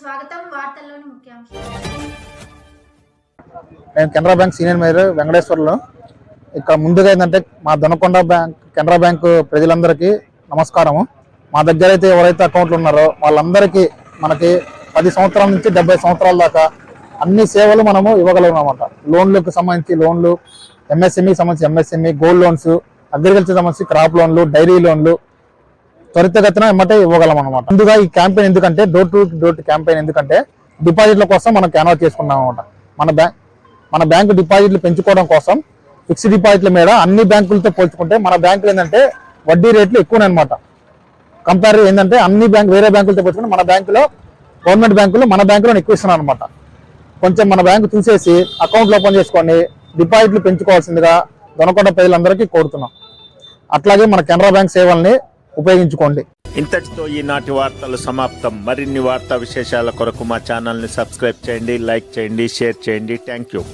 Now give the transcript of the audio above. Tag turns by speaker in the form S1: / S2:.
S1: స్వాగతం. వార్తల్లోని ముఖ్యాంశాలు.
S2: నేను Canara bank senior manager Venkateswarlu. ఇక్కడ ముందుగా ఏంటంటే మా దొనకొండ బ్యాంక్ కెనరా బ్యాంక్ ప్రజలందరికీ నమస్కారము. మా దగ్గర అయితే ఎవరైతే అకౌంట్లు ఉన్నారో వాళ్ళందరికీ మనకి పది సంవత్సరాల నుంచి డెబ్బై సంవత్సరాల దాకా అన్ని సేవలు మనము ఇవ్వగలం అనమాట లోన్లకు సంబంధించి లోన్లు ఎంఎస్ఎంఈ సంబంధించి ఎంఎస్ఎంఈ గోల్డ్ లోన్స్ అగ్రికల్చర్ సంబంధించి క్రాప్ లోన్లు డైరీ లోన్లు త్వరితగతిన ఎమ్మటే ఇవ్వగలం అనమాట ముందుగా ఈ క్యాంపెయిన్ ఎందుకంటే డోర్ టు డోర్ క్యాంపెయిన్ ఎందుకంటే డిపాజిట్ల కోసం మనం క్యాన్వాస్ చేసుకున్నాం అనమాట మన బ్యాంక్ మన బ్యాంకు డిపాజిట్లు పెంచుకోవడం కోసం ఫిక్స్డ్ డిపాజిట్ల మీద అన్ని బ్యాంకులతో పోల్చుకుంటే మన బ్యాంకులు ఏంటంటే వడ్డీ రేట్లు ఎక్కువ అనమాట కంపేర్ ఏంటంటే అన్ని బ్యాంక్ వేరే బ్యాంకులతో పోల్చుకుంటే మన బ్యాంకులో గవర్నమెంట్ బ్యాంకులు మన బ్యాంకులో ఎక్కువ ఇస్తున్నాం అనమాట కొంచెం మన బ్యాంకు చూసేసి అకౌంట్లు ఓపెన్ చేసుకొని డిపాజిట్లు పెంచుకోవాల్సిందిగా దొనకొండ ప్రజలందరికీ కోరుతున్నాం. అట్లాగే మన కెనరా బ్యాంక్ సేవల్ని ఉపయోగించుకోండి.
S3: ఇంతటితో ఈనాటి వార్తలు సమాప్తం. మరిన్ని వార్తా విశేషాల కొరకు మా ఛానల్ని సబ్స్క్రైబ్ చేయండి లైక్ చేయండి షేర్ చేయండి. Thank you.